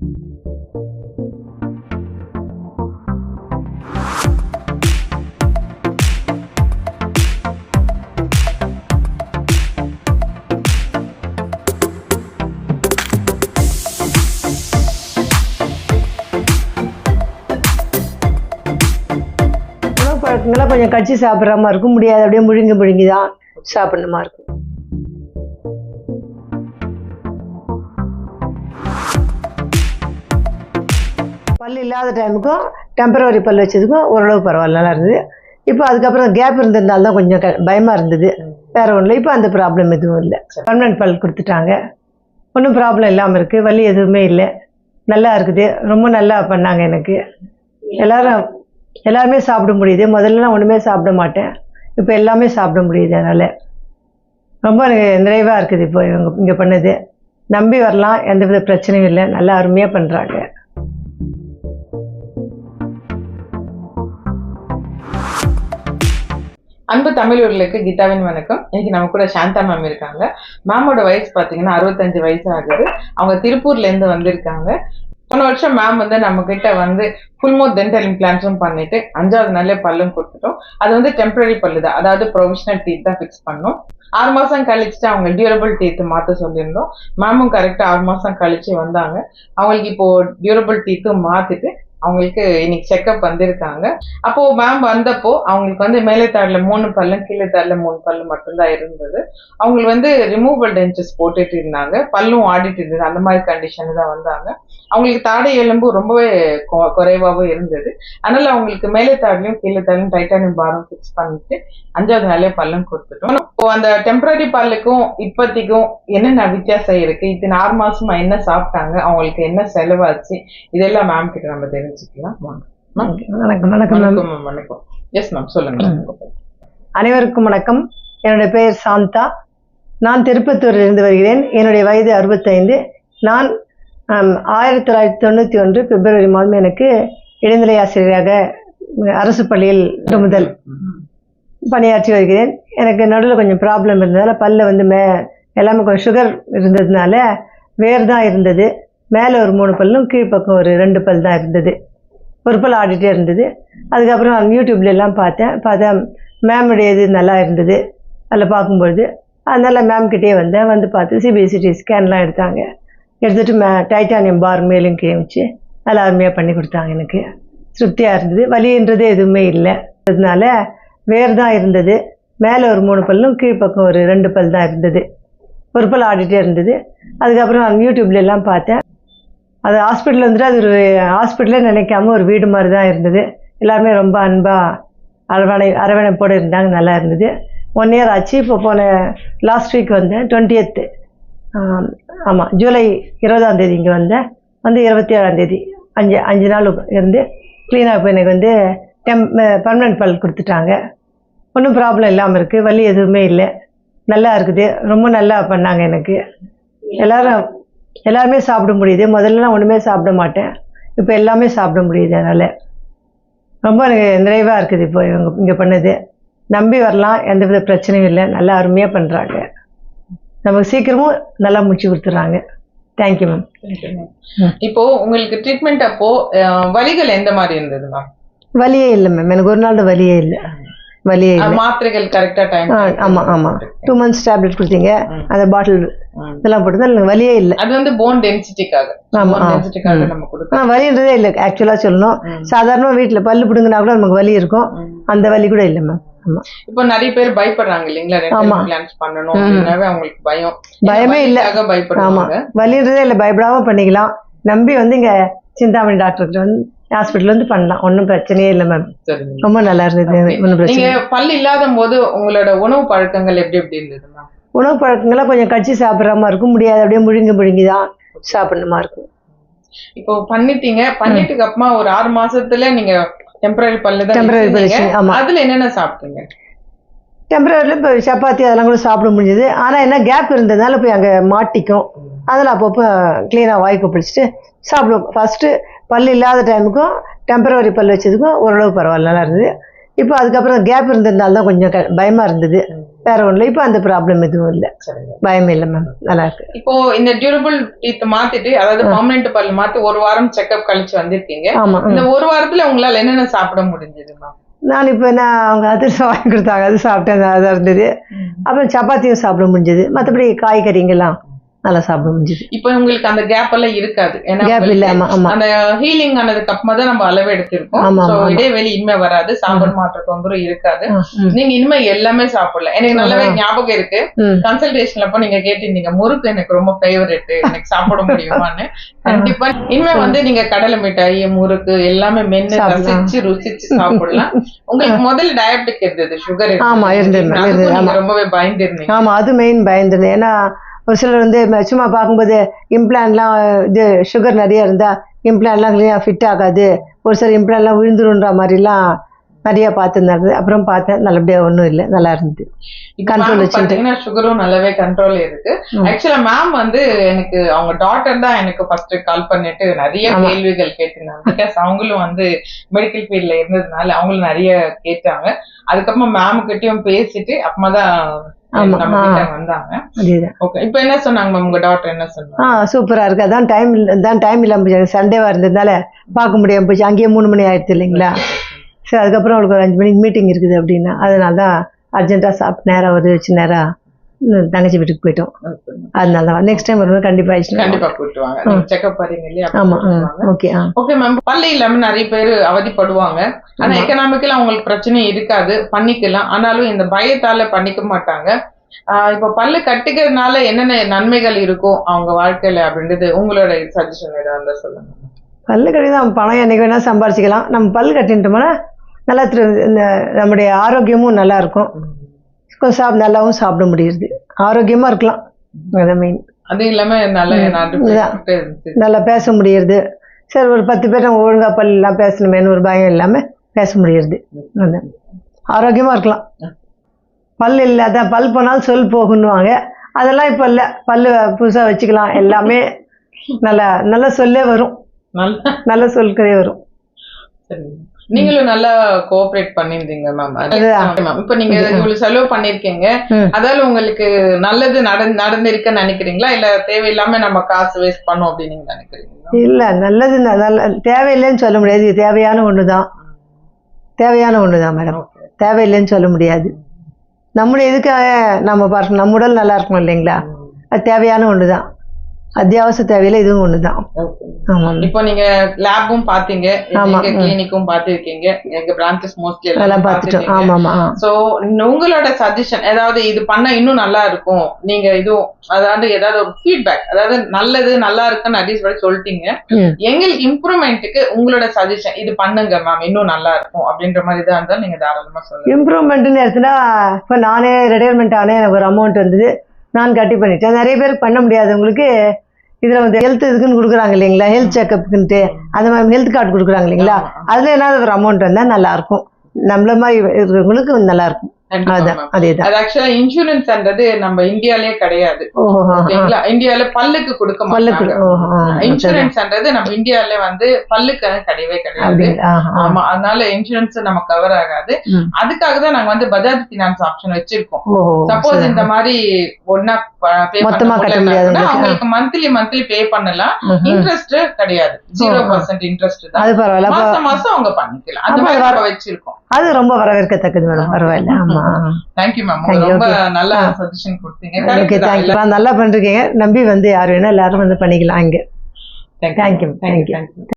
பழக்கங்கள்லாம் கொஞ்சம் கட்சி சாப்பிட்ற மாதிரி இருக்கும். முடியாது. அப்படியே முழுங்கி முழுங்கி தான் சாப்பிடணுமா இருக்கும். பல் இல்லாத டைமுக்கும் டெம்பரவரி பல் வச்சதுக்கும் ஓரளவு பரவாயில்ல நல்லா இருந்தது. இப்போ அதுக்கப்புறம் கேப் இருந்ததுனால தான் கொஞ்சம் க- பயமாக இருந்தது. வேறு ஒன்றும் இல்லை. இப்போ அந்த ப்ராப்ளம் எதுவும் இல்லை. பர்மனன்ட் பல் கொடுத்துட்டாங்க. ஒன்றும் ப்ராப்ளம் இல்லாமல் இருக்குது வலி எதுவுமே இல்லை. நல்லா இருக்குது. ரொம்ப நல்லா பண்ணாங்க எனக்கு. எல்லாரும் எல்லாருமே சாப்பிட முடியுது. முதல்லலாம் ஒன்றுமே சாப்பிட மாட்டேன். இப்போ எல்லாமே சாப்பிட முடியுது அதனால் ரொம்ப நிறைவாக இருக்குது இப்போ இவங்க இங்கே பண்ணது. நம்பி வரலாம். எந்தவித பிரச்சனையும் இல்லை. நல்லா அருமையாக பண்ணுறாங்க அன்பு தமிழர்களுக்கு கீதாவின் வணக்கம். இன்னைக்கு நம்ம கூட சாந்தா மேம் இருக்காங்க. மேமோட வயசு பார்த்தீங்கன்னா அறுபத்தஞ்சு வயசு ஆகுது அவங்க திருப்பூர்லேருந்து வந்திருக்காங்க. போன வருஷம் மேம் வந்து நம்ம கிட்ட வந்து ஃபுல்மோ டென்டல் இம்ப்ளான்ஸும் பண்ணிட்டு அஞ்சாவது நாளே பல்லும் கொடுத்துட்டோம். அது வந்து டெம்பரரி பல்லு தான். அதாவது ப்ரொவிஷனல் டீத் தான் ஃபிக்ஸ் பண்ணோம். ஆறு மாதம் கழிச்சுட்டு அவங்க டியூரபிள் டீத்து மாற்ற சொல்லியிருந்தோம். மேமும் கரெக்டாக ஆறு மாதம் கழிச்சு வந்தாங்க. அவங்களுக்கு இப்போ டியூரபிள் டீத்தும் மாற்றிட்டு அவங்களுக்கு இன்னைக்கு செக்அப் வந்திருக்காங்க. அப்போ மேம் வந்தப்போ அவங்களுக்கு வந்து மேலே தாடில் மூணு பல்லும் கீழே தாடில் மூணு பல்லு மட்டும்தான் இருந்தது. அவங்களுக்கு வந்து ரிமூவல் டென்சஸ் போட்டுட்டு இருந்தாங்க. பல்லும் ஆடிட்டு இருந்தது. அந்த மாதிரி கண்டிஷன் தான் வந்தாங்க. அவங்களுக்கு தாடை எலும்பு ரொம்பவே கொ- இருந்தது. அதனால அவங்களுக்கு மேலே தாடிலையும் கீழே தாடுலையும் டைட்டானியம் பாரம் ஃபிக்ஸ் பண்ணிட்டு அஞ்சாவது நாளே பல்லும் கொடுத்துட்டோம். இப்போ அந்த டெம்பரரி பல்லுக்கும் இப்போதைக்கும் என்னென்ன வித்தியாசம் இருக்கு? இத்தனை ஆறு மாசமா என்ன சாப்பிட்டாங்க? அவங்களுக்கு என்ன செலவாச்சு? இதெல்லாம் மேம் கிட்ட நம்ம தெரிஞ்சுக்கலாம் வாங்க. வணக்கம் வணக்கம் வணக்கம். எஸ் மேம் சொல்லுங்க. அனைவருக்கும் வணக்கம். என்னுடைய பெயர் சாந்தா. நான் திருப்பத்தூரில் இருந்து வருகிறேன். என்னுடைய வயது அறுபத்தைந்து. நான் ஆயிரத்தி தொள்ளாயிரத்தி தொண்ணூற்றி ஒன்று பிப்ரவரி மாதம் எனக்கு இடைநிலை ஆசிரியராக அரசு பள்ளியில் முதல் பணியாற்றி வருகிறேன். எனக்கு நடுவில் கொஞ்சம் ப்ராப்ளம் இருந்ததால் பல்ல வந்து மே எல்லாமே கொஞ்சம் சுகர் இருந்ததுனால வேர் தான் இருந்தது. மேலே ஒரு மூணு பல்லும் கீழ்ப்பக்கம் ஒரு ரெண்டு பல் தான் இருந்தது. ஒரு பல் ஆடிட்டே இருந்தது. அதுக்கப்புறம் நான் யூடியூப்ல எல்லாம் பார்த்தேன். பார்த்தா மேமுடைய இது நல்லா இருந்தது. அதில் பார்க்கும்பொழுது அதனால் மேம்கிட்டே வந்தேன். வந்து பார்த்து சிபிஎஸ்சிடி ஸ்கேன்லாம் எடுத்தாங்க. எடுத்துட்டு மே டைட்டானியம் பார் மேலும் கீழே வச்சு நல்லா அருமையாக பண்ணி கொடுத்தாங்க எனக்கு. திருப்தியாக இருந்தது. வலின்றது எதுவுமே இல்லை. அதனால வேர் தான் இருந்தது. மேலே ஒரு மூணு பல்லும் கீழ்ப்பக்கம் ஒரு ரெண்டு பல் தான் இருந்தது. ஒரு பல் ஆடிட்டே இருந்தது. அதுக்கப்புறம் யூடியூப்லலாம் யூடியூப்ல எல்லாம் பார்த்தேன். அது ஹாஸ்பிட்டல் வந்துட்டு அது ஒரு ஹாஸ்பிட்டலே நினைக்காம ஒரு வீடு மாதிரி தான் இருந்தது. எல்லாருமே ரொம்ப அன்பாக அரவணை அரவணைப்போடு இருந்தாங்க நல்லா இருந்தது. ஒன் இயர் ஆச்சு. இப்போ போன லாஸ்ட் வீக் வந்தேன் டுவெண்ட்டியத்து ஆமாம் ஜூலை இருபதாம் தேதி இங்கே வந்தேன் வந்து இருபத்தி ஏழாம் தேதி அஞ்சு அஞ்சு நாள் இருந்து க்ளீனாக இப்போ எனக்கு வந்து டெம் பர்மனெண்ட் பல் கொடுத்துட்டாங்க. ஒன்றும் ப்ராப்ளம் இல்லாமல் இருக்குது வலி எதுவுமே இல்லை. நல்லா இருக்குது. ரொம்ப நல்லா பண்ணாங்க எனக்கு. எல்லாரும் எல்லாருமே சாப்பிட முடியுது. முதல்லலாம் ஒன்றுமே சாப்பிட மாட்டேன். இப்போ எல்லாமே சாப்பிட முடியுது அதனால் ரொம்ப நிறைவாக இருக்குது இப்போ இவங்க இங்கே பண்ணது. நம்பி வரலாம். எந்தவித பிரச்சனையும் இல்லை. நல்லா அருமையாக பண்ணுறாங்க நமக்கு சீக்கிரமும் நல்லா முடிச்சு கொடுத்துட்றாங்க. Thank you ma'am. இப்போ உங்களுக்கு ட்ரீட்மெண்ட் அப்போ வலிகள் எந்த மாதிரி இருந்தது மேம் வலியே இல்லை மேம் எனக்கு ஒரு நாள் வலியே இல்லை. வலியே இல்லை. மாத்திரைகள் கரெக்டா டைம் ஆமாம் ஆமாம் டூ மந்த்ஸ் டேப்லெட் கொடுத்தீங்க. அந்த பாட்டில் இதெல்லாம் போட்டு எனக்கு வலியே இல்லை. அது வந்து போன் டென்சிட்டிக்காக ஆமா, போன் ஆ. டென்சிட்டிக்காக ம். நம்ம ஆ கொடுத்தோம் வலின்றதே இல்லை ஆக்சுவலாக சொல்லணும். சாதாரணமாக வீட்டில் பல்லு பிடுங்கினா கூட நமக்கு வலி இருக்கும். அந்த வலி கூட இல்லை மேம் ஆமாம் இப்போ நிறைய பேர் பயப்படுறாங்க இல்லைங்களா? பண்ணணும் அவங்களுக்கு பயம். பயமே இல்ல. வலிக்காக பயப்படுவாங்க. வலின்றதே இல்லை பயப்படாமல் பண்ணிக்கலாம். நம்பி வந்து இங்கே சிந்தாமணி டாக்டர்கிட்ட வந்து ஹாஸ்பிட்டல் வந்து பண்ணலாம். ஒன்றும் பிரச்சனையே இல்லை மேம் ரொம்ப நல்லா இருந்தது. ஒன்றும் பிரச்சனை. பல் இல்லாத போது உங்களோட உணவு பழக்கங்கள் எப்படி எப்படி இருந்தது மேம் உணவு பழக்கங்கள்லாம் கொஞ்சம் கட்சி சாப்பிட்ற மாதிரி இருக்கும். முடியாது. அப்படியே முழுங்கி முழுங்கி தான் சாப்பிடணுமா இருக்கும். இப்போ பண்ணிட்டீங்க. பண்ணிட்டுக்கு அப்புறமா ஒரு ஆறு மாசத்துல நீங்க டெம்பரரி பல்லு வச்சிருந்தீங்க. பல்லு, ஆமா. அதுல என்னென்ன சாப்பிட்டீங்க? டெம்பரரியில் இப்போ சப்பாத்தி அதெல்லாம் கூட சாப்பிட முடிஞ்சது. ஆனால் என்ன கேப் இருந்ததுனால போய் அங்கே மாட்டிக்கும். அதில் அப்பப்போ க்ளீனாக வாய்க்கு பிடிச்சிட்டு சாப்பிடுவோம். ஃபஸ்ட்டு பல் இல்லாத டைமுக்கும் டெம்பரவரி பல் வச்சதுக்கும் ஓரளவு பரவாயில்ல. நல்லா இருந்தது. இப்போ அதுக்கப்புறம் கேப் இருந்ததுனால தான் கொஞ்சம் க- பயமா இருந்தது. வேற ஒன்றும் இல்லை. இப்போ அந்த ப்ராப்ளம் எதுவும் இல்லை. சரிங்க. பயமே இல்லை மேம் நல்லா இருக்கு. இப்போ இந்த டியூரபிள் டீத் மாத்திட்டு அதாவது பர்மனெண்ட் பல் மாத்தி ஒரு வாரம் செக்அப் கழிச்சு வந்திருக்கீங்க. ஆமா. இந்த ஒரு வாரத்துல உங்களால என்னென்ன சாப்பிட முடிஞ்சது மேம் நான் இப்போ என்ன அவங்க அதிரசம் வாங்கி கொடுத்தாங்க. அது சாப்பிட்டேன் அதாக இருந்தது. அப்புறம் சப்பாத்தியும் சாப்பிட முடிஞ்சது. மற்றபடி காய்கறிங்கெல்லாம் நல்லா சாப்பிட முடிஞ்சது. இப்போ உங்களுக்கு அந்த கேப் எல்லாம் இருக்காது. கேப் இல்லை அந்த ஹீலிங் ஆனதுக்கு அப்புறமா தான் நம்ம அளவு எடுத்திருக்கோம் ஆமா. இடைவெளி இனிமே வராது சாப்பாடு மாற்ற தொந்தரவு இருக்காது. நீங்க இனிமே எல்லாமே சாப்பிடல எனக்கு நல்லாவே ஞாபகம் இருக்கு. கன்சல்டேஷன்ல அப்போ நீங்க கேட்டிருந்தீங்க முறுக்கு எனக்கு ரொம்ப ஃபேவரட் எனக்கு சாப்பிட முடியுமான்னு. கண்டிப்பா இனிமே வந்து நீங்க கடலை மிட்டாய் முறுக்கு எல்லாமே மென்னு சாப்பிடலாம். ரசிச்சு ருசிச்சு சாப்பிடலாம். உங்களுக்கு முதல்ல டயபெட்டிக் இருந்தது சுகர் ஆமா, இருந்தது. ரொம்பவே பயந்து இருந்தீங்க. ஆமா அது மெயின் பயந்துருந்தேன் ஏன்னா ஒரு சிலர் வந்து சும்மா பார்க்கும்போது இம்ப்ளான்ட்லாம் இது சுகர் நிறைய இருந்தா இம்ப்ளான்ட்லாம் கிளீனாக ஃபிட் ஆகாது ஒரு சில இம்ப்ளான்ட்லாம் விழுந்துருன்ற மாதிரிலாம் நிறைய பார்த்துருந்தாரு அப்புறம் பார்த்தேன் நல்லபடியாக ஒன்றும் இல்லை நல்லா இருந்தது Control வச்சுட்டு. சுகரும் நல்லாவே கண்ட்ரோல் இருக்கு ம். ஆக்சுவலா மேம் வந்து எனக்கு அவங்க டாட்டர் தான் எனக்கு ஃபர்ஸ்ட் கால் பண்ணிட்டு நிறைய. கேள்விகள் கேட்டிருந்தாங்க பிகாஸ் அவங்களும் வந்து மெடிக்கல் ஃபீல்ட்ல இருந்ததுனால அவங்களும் நிறைய கேட்டாங்க அதுக்கப்புறமா மேம் கிட்டயும் பேசிட்டு அப்புறமா தான் ஆமா, அதேதான். இப்போ என்ன சொன்னாங்க மேம்? உங்க டாக்டர் என்ன சொன்னாங்க? ஆ சூப்பராக இருக்கு. அதான் டைம் தான் டைம் இல்லாமல் போச்சு. சண்டேவாக இருந்ததுனால பார்க்க முடியாமல் போச்சு. அங்கேயே மூணு மணி ஆயிடுச்சு இல்லைங்களா? சரி அதுக்கப்புறம் அவளுக்கு ஒரு அஞ்சு மணிக்கு மீட்டிங் இருக்குது அப்படின்னா அதனால தான் அர்ஜென்ட்டாக சாப்பிட்டு நேராக ஒரு வச்சு நேராக தங்கச்சி வீட்டுக்கு போயிட்டோம். அதனால தான். நெக்ஸ்ட் டைம் வரும்போது கண்டிப்பா கூட்டு வாங்க. நீங்க செக்அப் பாருங்க இல்லையா? வாங்க. ஓகே ஓகே மேம் பல்லு இல்லாம நிறைய பேர் அவதிப்படுவாங்க. ஆனா ஆமா. எக்கனாமிக்கலா அவங்களுக்கு பிரச்சனை இருக்காது. பண்ணிக்கலாம். ஆனாலும் இந்த பயத்தால பண்ணிக்க மாட்டாங்க. இப்ப பல்லு கட்டிக்கிறதுனால என்னென்ன நன்மைகள் இருக்கும் அவங்க வாழ்க்கையில அப்படின்றது உங்களோட சஜஷன் ஏதாவது இருந்தா சொல்லுங்க. பல்லு கட்டி தான் பணம் என்னைக்கு வேணால் சம்பாரிச்சிக்கலாம். நம்ம பல்லு கட்டிட்டோம்னா நல்லா இந்த நம்முடைய ஆரோக்கியமும் நல்லா இருக்கும். சாப் நல்லாவும் சாப்பிட முடியுது. ஆரோக்கியமாக இருக்கலாம். மெயின் அது இல்லாம நல்ல பேச முடியுது. சரி ஒரு பத்து பேர் நம்ம ஒழுங்கா பல்லாம் பேசணுமேனு ஒரு பயம் இல்லாமல் பேச முடியுது. ஆரோக்கியமாக இருக்கலாம். பல் இல்லை அதான் பல் போனாலும் சொல் போகுன்னுவாங்க. அதெல்லாம் இப்போ இல்லை. பல்லு புதுசாக வச்சுக்கலாம். எல்லாமே நல்லா நல்ல சொல்லே வரும். நல்லா. சொற்களே வரும். சரி. நீங்களும் நல்லா கோஆபரேட் பண்ணிருந்தீங்க மேம் இப்ப நீங்க இவ்வளவு செலவு பண்ணிருக்கீங்க. அதால உங்களுக்கு நல்லது நடந் நடந்திருக்குன்னு நினைக்கிறீங்களா? இல்ல தேவையில்லாம நம்ம காசு வேஸ்ட் பண்ணோம் அப்படின்னு நீங்க நினைக்கிறீங்களா? இல்லை நல்லது நல்ல தேவையில்லைன்னு சொல்ல முடியாது. இது தேவையான ஒன்று தான் தேவையான ஒன்று தான் மேடம் தேவையில்லைன்னு சொல்ல முடியாது. நம்முடைய இதுக்காக நம்ம பார்க்கணும் நம்ம உடல் நல்லா இருக்கணும் இல்லைங்களா? அது தேவையான ஒன்று தான் அத்தியாவசிய தேவையில்லை இதுவும் ஒன்று தான் Okay. ஆமாம் இப்போ நீங்க லேபும் பாத்தீங்க ஆமா. கிளினிக்கும் பாத்திருக்கீங்க எங்க பிரான்ச்சஸ் மோஸ்ட்லி அதெல்லாம் பார்த்துட்டோம் ஆமாம் ஆமாம் சோ உங்களோட சஜஷன் ஏதாவது இது பண்ணா இன்னும் நல்லா இருக்கும். நீங்க இதுவும் அதாவது ஏதாவது ஒரு ஃபீட்பேக் அதாவது நல்லது நல்லா இருக்குன்னு நிறைய சொல்லி சொல்லிட்டீங்க. எங்களுக்கு இம்ப்ரூவ்மெண்ட்டுக்கு உங்களோட சஜஷன் இது பண்ணுங்க மேம் இன்னும் நல்லா இருக்கும் அப்படின்ற மாதிரி தான் இருந்தாலும் நீங்க தாராளமா சொல்லுங்க. இம்ப்ரூவ்மெண்ட்டுன்னு எடுத்துனா இப்போ நானே ரிட்டையர்மெண்ட் ஆனே எனக்கு ஒரு அமௌண்ட் வந்தது. நான் கட்டி பண்ணிட்டேன். நிறைய பேருக்கு பண்ண முடியாதவங்களுக்கு இதில் வந்து ஹெல்த் இதுக்குன்னு கொடுக்குறாங்க இல்லைங்களா? ஹெல்த் செக்கப்புக்குன்ட்டு அந்த மாதிரி ஹெல்த் கார்டு கொடுக்குறாங்க இல்லைங்களா? அதில் ஏதாவது ஒரு அமௌண்ட் வந்தால் நல்லாயிருக்கும் நம்மள மாதிரி இருக்கிறவங்களுக்கு நல்லா இன்சூரன்ஸ்ன்றது நம்ம இந்தியாலயே கிடையாது. இந்தியால பல்லுக்கு கொடுக்க மாட்டாங்க. இன்சூரன்ஸ்ன்றது நம்ம இந்தியால வந்து பல்லுக்கு கிடையவே கிடையாது. ஆமா அதனால இன்சூரன்ஸ் நம்ம கவர் ஆகாது. அதுக்காக தான் நாங்க வந்து பஜாஜ் பினான்ஸ் ஆப்ஷன் வச்சிருக்கோம். சப்போஸ். இந்த மாதிரி ஒன்னா பே அவங்களுக்கு மந்த்லி மந்த்லி பே பண்ணலாம். இன்ட்ரெஸ்ட் கிடையாது. ஜீரோ பர்சன்ட் இன்ட்ரெஸ்ட் தான். மாசம் மாசம் அவங்க பண்ணிக்கலாம். அந்த மாதிரி அது வச்சிருக்கோம். அது ரொம்ப வரவேற்கத்தக்கது மேடம். பரவாயில்ல. ஆமா. தேங்க்யூ மேம் ரொம்ப. நல்ல. சஜஷன் கொடுத்தீங்க. ஓகே. தேங்க்யூ நல்லா பண்றீங்க நம்பி வந்து யார் வேணா எல்லாரும் வந்து பண்ணிக்கலாம் இங்கே Thank you.